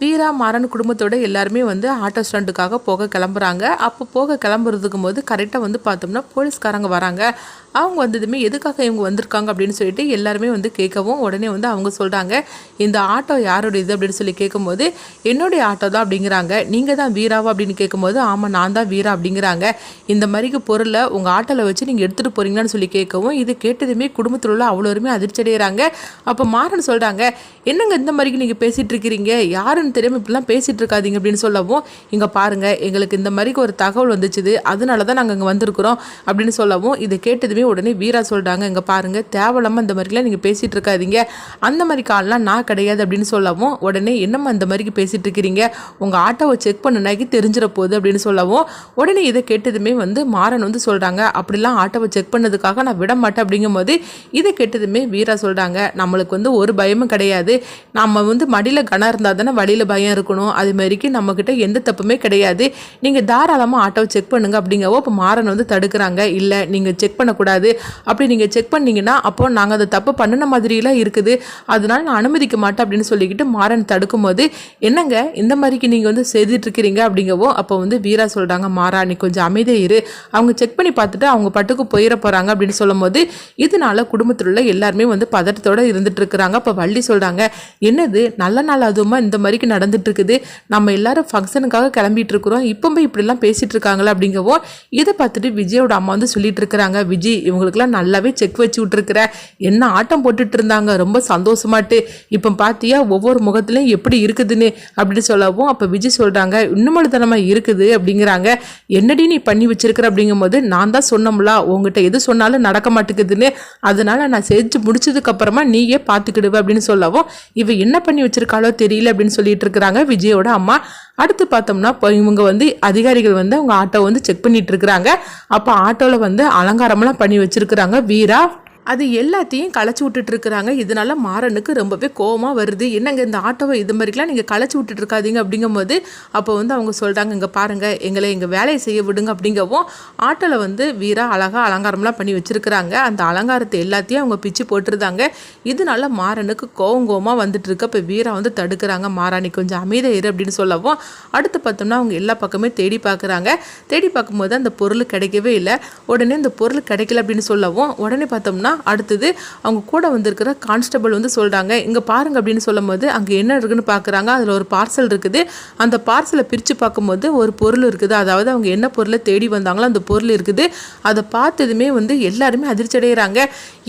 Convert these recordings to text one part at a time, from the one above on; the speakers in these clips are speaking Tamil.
வீரா மாறன் குடும்பத்தோட எல்லாருமே வந்து ஆட்டோ ஸ்டாண்டுக்காக போக கிளம்புறாங்க. அப்போ போக கிளம்புறதுக்கும் போது கரெக்டாக வந்து பார்த்தோம்னா போலீஸ்காரங்க வராங்க. அவங்க வந்ததுமே எதுக்காக இவங்க வந்திருக்காங்க அப்படின்னு சொல்லிட்டு எல்லாருமே வந்து கேட்கவும் உடனே வந்து அவங்க சொல்கிறாங்க இந்த ஆட்டோ யாரோட இது அப்படின்னு சொல்லி கேட்கும்போது என்னுடைய ஆட்டோ தான் அப்படிங்கிறாங்க. நீங்கள் தான் வீராவா? அப்படின்னு கேட்கும்போது ஆமாம் நான் தான் வீரா அப்படிங்கிறாங்க. இந்த மாதிரிக்கு பொருளை உங்கள் ஆட்டோவில் வச்சு நீங்கள் எடுத்துகிட்டு போகிறீங்களான்னு சொல்லி கேட்கவும் இது கேட்டதுமே குடும்பத்தில் உள்ள அவ்வளோருமே அதிர்ச்சி அடைகிறாங்க அப்போ மாறன் சொல்கிறாங்க என்னங்க இந்த மாதிரிக்கு நீங்கள் பேசிகிட்டு இருக்கிறீங்க? யாருன்னு தெரியாமல் இப்படிலாம் பேசிகிட்டு இருக்காதீங்க அப்படின்னு சொல்லவும் இங்கே பாருங்கள் எங்களுக்கு இந்த மாதிரிக்கு ஒரு தகவல் வந்துச்சுது அதனால தான் நாங்கள் இங்கே வந்திருக்கிறோம் அப்படின்னு சொல்லவும் இதை கேட்டதுமே உடனே வீரா சொல்கிறாங்க இங்கே பாருங்கள் தேவலாமல் இந்த மாதிரிலாம் நீங்கள் பேசிகிட்டு இருக்காதீங்க அந்த மாதிரி கால்லாம் நான் கிடையாது அப்படின்னு சொல்லவும் உடனே என்னம்மா இந்த மாதிரிக்கு பேசிகிட்டு இருக்கிறீங்க உங்கள் ஆட்டோவை செக் பண்ணுனாக்கி தெரிஞ்சிட போகுது அப்படின்னு சொல்லவும் உடனே இதை கேட்டதுமே வந்து மாறன் வந்து சொல்கிறாங்க அப்படிலாம் ஆட்டோவை செக் பண்ணதுக்காக நான் விட மாட்டேன் அப்படிங்கும்போது இதை கேட்டதுமே வீரா சொல்கிறாங்க நம்மளுக்கு வந்து ஒரு பயமும் கிடையாது நம்ம வந்து மடியில் கனம் இருந்தால் தானே வழியில் பயம் இருக்கணும். அது மாதிரிக்கு நம்மக்கிட்ட எந்த தப்புமே கிடையாது. நீங்கள் தாராளமாக ஆட்டோவை செக் பண்ணுங்கள் அப்படிங்கவோ இப்போ மாறன் வந்து தடுக்கிறாங்க. இல்லை நீங்கள் செக் பண்ணக்கூடாது. அப்படி நீங்கள் செக் பண்ணீங்கன்னா அப்போ நாங்கள் அதை தப்பு பண்ணின மாதிரியெல்லாம் இருக்குது. அதனால நான் அனுமதிக்க மாட்டேன் அப்படின்னு சொல்லிக்கிட்டு மாறன் தடுக்கும் போது என்னங்க இந்த மாதிரிக்கு நீங்கள் வந்து செய்துட்ருக்கிறீங்க அப்படிங்கவோ அப்போ வந்து வீரா சொல்கிறாங்க மாறா நீ கொஞ்சம் அமைதியாக இரு. அவங்க செக் பண்ணி பார்த்துட்டு அவங்க பட்டுக்கு போயிட போகிறாங்க அப்படின்னு சொல்லும் போது இதனால குடும்பத்தில் உள்ள எல்லாருமே வந்து பதட்டத்தோட இருந்துட்டு இருக்கிறாங்க அப்போ வள்ளி சொல்கிறாங்க என்னது நல்ல நாள் அதுவுமா இந்த மாதிரிக்கு நடந்துட்டு இருக்குது நம்ம எல்லாரும் ஃபங்க்ஷனுக்காக கிளம்பிட்டு இருக்கிறோம் இப்போ போய் இப்படிலாம் பேசிட்டு இருக்காங்களா அப்படிங்கவோ இதை பார்த்துட்டு விஜயோட அம்மா வந்து சொல்லிட்டு இருக்கிறாங்க விஜய் இவங்களுக்குலாம் நல்லாவே செக் வச்சு விட்டுருக்குற. என்ன ஆட்டம் போட்டுட்டு இருந்தாங்க ரொம்ப சந்தோஷமாட்டு. இப்போ பார்த்தியா ஒவ்வொரு முகத்துலையும் எப்படி இருக்குதுன்னு அப்படின்னு சொல்லவும் அப்போ விஜய் சொல்கிறாங்க இன்னுமழுத்தனமாக இருக்குது அப்படிங்கிறாங்க. என்னடி நீ பண்ணி வச்சிருக்கிற? அப்படிங்கும்போது நான் தான் சொன்னோம்ல உங்ககிட்ட எது சொன்னாலும் நடக்க மாட்டேங்குதுன்னு. அதனால நான் செஞ்சு முடிச்சதுக்கு அப்புறமா நீயே பார்த்துக்கிடுவ அப்படின்னு சொல்லவும் இவ என்ன பண்ணி வச்சிருக்காளோ தெரியல அப்படின்னு சொல்லிட்டு இருக்கிறாங்க. விஜயோட அம்மா. அடுத்து பார்த்தோம்னா இப்போ இவங்க வந்து அதிகாரிகள் வந்து அவங்க ஆட்டோ வந்து செக் பண்ணிட்டு இருக்கிறாங்க. அப்போ ஆட்டோவில் வந்து அலங்காரம்லாம் பண்ணி வச்சிருக்கிறாங்க. வீரா அது எல்லாத்தையும் களைச்சி விட்டுட்டுருக்குறாங்க இதனால் இதனால மாறனுக்கு ரொம்பவே கோவமாக வருது. என்னங்க இந்த ஆட்டோவை இது மாதிரிலாம் நீங்கள் களைச்சி விட்டுட்ருக்காதீங்க அப்படிங்கும்போது அப்போ வந்து அவங்க சொல்கிறாங்க இங்கே பாருங்கள் எங்களை எங்கள் வேலையை செய்ய விடுங்க அப்படிங்கவும் ஆட்டோவில் வந்து வீரா அழகாக அலங்காரம்லாம் பண்ணி வச்சுருக்குறாங்க. அந்த அலங்காரத்தை எல்லாத்தையும் அவங்க பிச்சு போட்டிருந்தாங்க. இதனால மாறனுக்கு கோவம் கோவமாக வந்துட்டு இருக்கு அப்போ வீரா வந்து தடுக்கிறாங்க. மாறாணி கொஞ்சம் அமைதியா இரு அப்படின்னு சொல்லவும் அடுத்து பார்த்தோம்னா அவங்க எல்லா பக்கமே தேடி பார்க்குறாங்க. தேடி பார்க்கும்போது அந்த பொருள் கிடைக்கவே இல்லை. உடனே அந்த பொருள் கிடைக்கல அப்படின்னு சொல்லவும் உடனே பார்த்தோம்னா அடுத்தது அவங்க கூட வந்திருக்கிற கான்ஸ்டபிள் வந்து சொல்கிறாங்க இங்கே பாருங்க அப்படின்னு சொல்லும்போது அங்கே என்ன இருக்குன்னு பார்க்குறாங்க அதில் ஒரு பார்சல் இருக்குது. அந்த பார்சலை பிரித்து பார்க்கும்போது ஒரு பொருள் இருக்குது. அதாவது அவங்க என்ன பொருளை தேடி வந்தாங்களோ அந்த பொருள் இருக்குது. அதை பார்த்ததுமே வந்து எல்லாருமே அதிர்ச்சி அடைகிறாங்க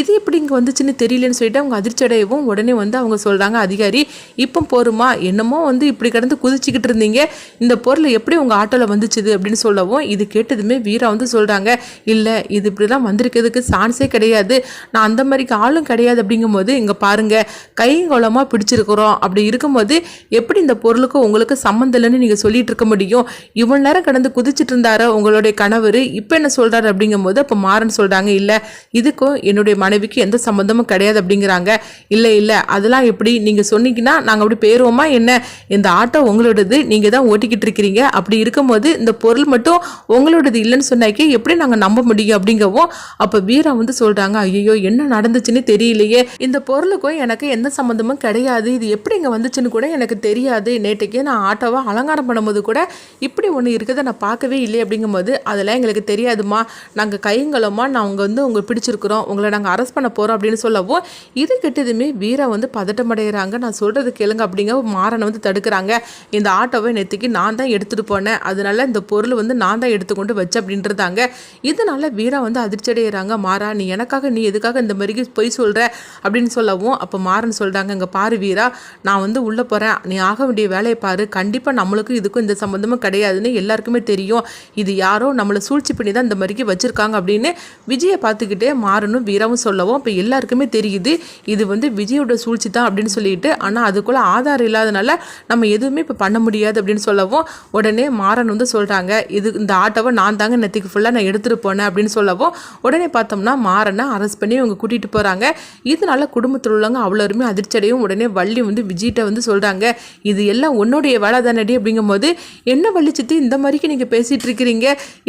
இது எப்படி இங்கே வந்துச்சுன்னு தெரியலன்னு சொல்லிட்டு அவங்க அதிர்ச்சி அடையவும் உடனே வந்து அவங்க சொல்கிறாங்க அதிகாரி இப்போ போருமா? என்னமோ வந்து இப்படி கடந்து குதிச்சுக்கிட்டு இருந்தீங்க. இந்த பொருள் எப்படி உங்கள் ஆட்டோவில் வந்துச்சுது? அப்படின்னு சொல்லவும் இது கேட்டதுமே வீரா வந்து சொல்கிறாங்க இல்லை இது இப்படிலாம் வந்திருக்கிறதுக்கு சான்ஸே கிடையாது. நான் அந்த மாதிரிக்கு ஆளும் கிடையாது அப்படிங்கும்போது இங்கே பாருங்க கைங்கோலமாக பிடிச்சிருக்கிறோம். அப்படி இருக்கும்போது எப்படி இந்த பொருளுக்கு உங்களுக்கு சம்மந்தம் இல்லைன்னு நீங்கள் சொல்லிட்டு இருக்க முடியும்? இவ்வளோ நேரம் கடந்து குதிச்சிட்டு இருந்தாரோ உங்களுடைய கணவர்? இப்போ என்ன சொல்கிறாரு அப்படிங்கும்போது அப்போ மாறன் சொல்கிறாங்க இல்லை இதுக்கும் என்னுடைய மனைவிக்கு எந்த சம்மந்தமும் கிடையாது அப்படிங்கிறாங்க. இல்லை இல்லை அதெல்லாம் எப்படி? நீங்கள் சொன்னீங்கன்னா நாங்கள் அப்படி பேருவோமா? என்ன? இந்த ஆட்டோ உங்களோடது நீங்கள் தான் ஓட்டிக்கிட்டு இருக்கிறீங்க? அப்படி இருக்கும்போது இந்த பொருள் மட்டும் உங்களோடது இல்லைன்னு சொன்னாக்கே எப்படி நாங்கள் நம்ப முடியும் அப்படிங்கவும் அப்போ வீரா வந்து சொல்கிறாங்க ஐயோ என்ன நடந்துச்சுன்னு தெரியலையே. இந்த பொருளுக்கும் எனக்கு எந்த சம்மந்தமும் கிடையாது. இது எப்படி இங்கே வந்துச்சுன்னு கூட எனக்கு தெரியாது. நேற்றுக்கே நான் ஆட்டோவை அலங்காரம் பண்ணும்போது கூட இப்படி ஒன்று இருக்குதை நான் பார்க்கவே இல்லை அப்படிங்கும்போது அதெல்லாம் எங்களுக்கு தெரியாதுமா நாங்கள் கைங்களமா நான் வந்து உங்களை பிடிச்சிருக்கிறோம். உங்களை நாங்கள் அரெஸ்ட் பண்ண போகிறோம் அப்படின்னு சொல்லவும் இது கெட்டதுமே வீரா வந்து பதட்டம் அடைகிறாங்க நான் சொல்கிறது கேளுங்க அப்படிங்க மாறனை வந்து தடுக்கிறாங்க. இந்த ஆட்டோவை நேற்றுக்கு நான் தான் எடுத்துகிட்டு போனேன். அதனால இந்த பொருள் வந்து நான் தான் எடுத்துக்கொண்டு வச்சேன் அப்படின்றதாங்க. இதனால வீரா வந்து அதிர்ச்சி அடைகிறாங்க மாறா நீ எனக்காக நீ எதுக்காக இந்த மாதிரி பொய் சொல்கிற அப்படின்னு சொல்லவும் அப்போ மாறன் சொல்கிறாங்க இங்கே பாரு வீரா நான் வந்து உள்ளே போகிறேன் நீ ஆக வேண்டிய வேலையை பாரு. கண்டிப்பாக நம்மளுக்கும் இதுக்கும் இந்த சம்மந்தமும் கிடையாதுன்னு எல்லாருக்குமே தெரியும். இது யாரோ நம்மளை சூழ்ச்சி பண்ணி தான் இந்த மாதிரிக்கு வச்சுருக்காங்க. அப்படின்னு விஜயை பார்த்துக்கிட்டே மாறனும் வீராவும் சொல்லவும் இப்போ எல்லாருக்குமே தெரியுது இது வந்து விஜயோட சூழ்ச்சி தான். அப்படின்னு சொல்லிட்டு ஆனால் அதுக்குள்ளே ஆதாரம் இல்லாதனால நம்ம எதுவுமே இப்போ பண்ண முடியாது அப்படின்னு சொல்லவும் உடனே மாறன் வந்து சொல்கிறாங்க இது இந்த ஆட்டோவை நான் தாங்க நெத்திக்கு ஃபுல்லாக நான் எடுத்துகிட்டு போனேன். அப்படின்னு சொல்லவும் உடனே பார்த்தோம்னா மாறனை அரசு ப்ராமிஸ் பண்ணி இவங்க கூட்டிகிட்டு போகிறாங்க இதனால குடும்பத்தில் உள்ளவங்க அவ்வளோருமே அதிர்ச்சியடையும். உடனே வள்ளி வந்து விஜய்கிட்ட வந்து சொல்கிறாங்க இது எல்லாம் உன்னுடைய வேலை தானடி? அப்படிங்கும்போது என்ன வள்ளி சித்தி இந்த மாதிரிக்கு நீங்கள் பேசிகிட்டு இருக்கிறீங்க.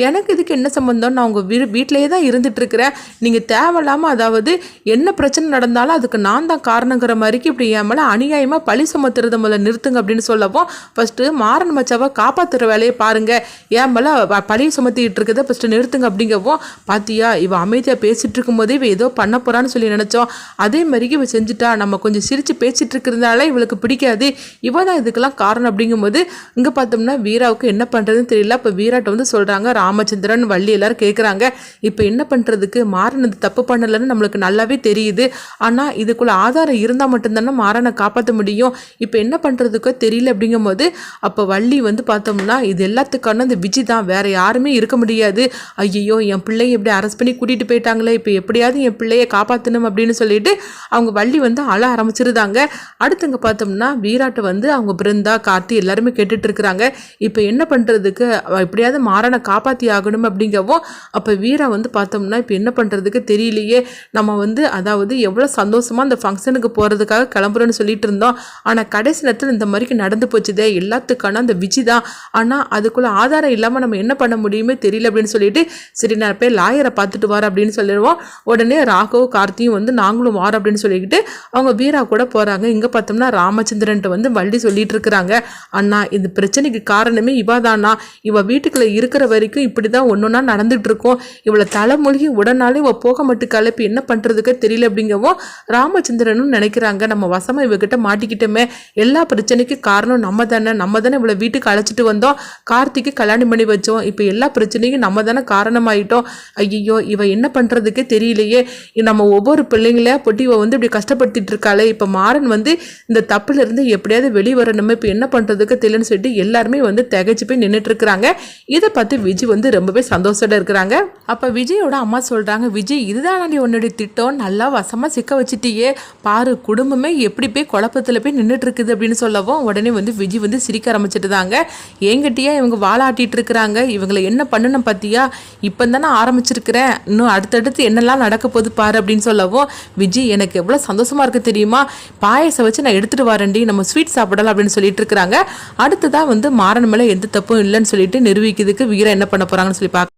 எனக்கு இதுக்கு என்ன சம்மந்தம் நான் உங்கள் வீ வீட்டிலேயே தான் இருந்துட்டு இருக்கிறேன். நீங்கள் தேவையில்லாமல் அதாவது என்ன பிரச்சனை நடந்தாலும் அதுக்கு நான் தான் காரணங்கிற மாதிரிக்கு இப்படி என் மேலே அநியாயமாக பழி சுமத்துறத முதல்ல நிறுத்துங்க அப்படின்னு சொல்லவும் ஃபஸ்ட்டு மாறன் மச்சாவை காப்பாற்றுற வேலையை பாருங்கள் என் மேலே பழியை சுமத்திட்டு இருக்கிறத ஃபஸ்ட்டு நிறுத்துங்க அப்படிங்கவும் பாத்தியா இவ அமைதியாக பேசிகிட்டு இருக்கும்போதே இவ ஏதோ பண்ண போகிறான்னு சொல்லி நினச்சோம். அதே மாதிரிக்கு இவள் செஞ்சுட்டா நம்ம கொஞ்சம் சிரித்து பேசிகிட்டு இருக்கிறதுனால இவளுக்கு பிடிக்காது. இவ தான் இதுக்கெல்லாம் காரணம் அப்படிங்கும்போது இங்கே பார்த்தோம்னா வீராவுக்கு என்ன பண்ணுறதுன்னு தெரியல. இப்போ வீராட்ட வந்து சொல்கிறாங்க ராமச்சந்திரன் வள்ளி எல்லாரும் கேட்குறாங்க இப்போ என்ன பண்ணுறதுக்கு மாறன் இது தப்பு பண்ணலைன்னு நம்மளுக்கு நல்லாவே தெரியுது. ஆனால் இதுக்குள்ள ஆதாரம் இருந்தால் மட்டும்தானே மாறனை காப்பாற்ற முடியும். இப்போ என்ன பண்ணுறதுக்கோ தெரியல அப்படிங்கும்போது அப்போ வள்ளி வந்து பார்த்தோம்னா இது எல்லாத்துக்கான இந்த விஜி தான். வேறு யாருமே இருக்க முடியாது. ஐயோ என் பிள்ளைய எப்படி அரெஸ்ட் பண்ணி கூட்டிகிட்டு போயிட்டாங்களே. இப்போ எப்படியாவது என் பிள்ளையை காப்பாற்றணும் அப்படின்னு சொல்லிட்டு அவங்க வள்ளி வந்து அழ ஆரம்பிச்சிருந்தாங்க. அடுத்தங்க பார்த்தோம்னா வீராட்டை வந்து அவங்க பிருந்தா கார்த்தி எல்லாருமே கேட்டுட்டு இருக்கிறாங்க. இப்போ என்ன பண்ணுறதுக்கு எப்படியாவது மாறனை காப்பாற்றி ஆகணும் அப்படிங்கவும் அப்போ வீரா வந்து பார்த்தோம்னா இப்போ என்ன பண்ணுறதுக்கு தெரியலையே. நம்ம வந்து அதாவது எவ்வளோ சந்தோஷமாக அந்த ஃபங்க்ஷனுக்கு போகிறதுக்காக கிளம்புறோன்னு சொல்லிட்டு இருந்தோம். ஆனால் கடைசி நேரத்தில் இந்த மாதிரிக்கு நடந்து போச்சுதே. எல்லாத்துக்கான அந்த விஜி தான். ஆனால் அதுக்குள்ளே ஆதாரம் இல்லாமல் நம்ம என்ன பண்ண முடியுமே தெரியல அப்படின்னு சொல்லிட்டு சரி நான் போய் லாயரை பார்த்துட்டு வர அப்படின்னு சொல்லிடுவோம். உடனே ராகவ் கார்த்தியும் வந்து நாங்களும் வாரோம் அப்படின்னு சொல்லிக்கிட்டு அவங்க வீரா கூட போகிறாங்க இங்கே பார்த்தோம்னா ராமச்சந்திரன்ட்டு வந்து வள்ளி சொல்லிட்டு இருக்கிறாங்க. அண்ணா இந்த பிரச்சனைக்கு காரணமே இவா தானா இவ வீட்டுக்குள்ள இருக்கிற வரைக்கும் இப்படி தான் ஒன்று ஒன்றா நடந்துட்டு இருக்கோம். இவளை தலைமொழிகி உடனாலே இவ போக மட்டும் கலப்பி என்ன பண்ணுறதுக்கு தெரியல அப்படிங்கவும் ராமச்சந்திரனும் நினைக்கிறாங்க. நம்ம வசமாக இவகிட்ட மாட்டிக்கிட்டோமே. எல்லா பிரச்சனைக்கும் காரணம் நம்ம தானே நம்ம தானே இவளை வீட்டுக்கு அழைச்சிட்டு வந்தோம். கார்த்திக்கு கல்யாணம் பண்ணி வச்சோம். இப்போ எல்லா பிரச்சனைக்கும் நம்ம தானே காரணமாயிட்டோம். ஐயோ இவ என்ன பண்ணுறதுக்கே தெரியலையே. நம்ம ஒவ்வொரு பிள்ளைங்களையா பொட்டி இவ வந்து இப்படி கஷ்டப்படுத்திட்டு இருக்காளே இப்போ மாறன் வந்து இந்த தப்புல இருந்து எப்படியாவது வெளியே இப்போ என்ன பண்ணுறதுக்கு தெரியலன்னு சொல்லிட்டு எல்லாருமே வந்து தகைச்சு போய் நின்றுட்டு இருக்கிறாங்க. இதை பார்த்து விஜய் வந்து ரொம்பவே சந்தோஷத்தோட இருக்கிறாங்க. அப்போ விஜயோட அம்மா சொல்கிறாங்க விஜய் இதுதான் உன்னுடைய திட்டம் நல்லா வசமாக சிக்க வச்சுட்டியே. பாரு குடும்பமே எப்படி போய் குழப்பத்தில் போய் நின்றுட்டு இருக்குது அப்படின்னு சொல்லவும் உடனே வந்து விஜய் வந்து சிரிக்க ஆரம்பிச்சிட்டு தாங்க என்கிட்டயே இவங்க வாழாட்டிட்டு இருக்கிறாங்க. இவங்களை என்ன பண்ணணும் பார்த்தியா இப்போ தானே ஆரம்பிச்சிருக்கிறேன். இன்னும் அடுத்தடுத்து என்னெல்லாம் நடக்க போது பாரு அப்படின்னு சொல்லவும் விஜய் எனக்கு எவ்வளோ சந்தோஷமா இருக்கு தெரியுமா? பாயசம் வச்சு நான் எடுத்துட்டு வரேன்டி நம்ம ஸ்வீட் சாப்பிடலாம் அப்படின்னு சொல்லிட்டு இருக்கிறாங்க. அடுத்ததான் வந்து மாறன் மேலே எந்த தப்பும் இல்லைன்னு சொல்லிட்டு நிரூபிக்கிறதுக்கு வீரா என்ன பண்ண போறாங்கன்னு சொல்லி பார்க்க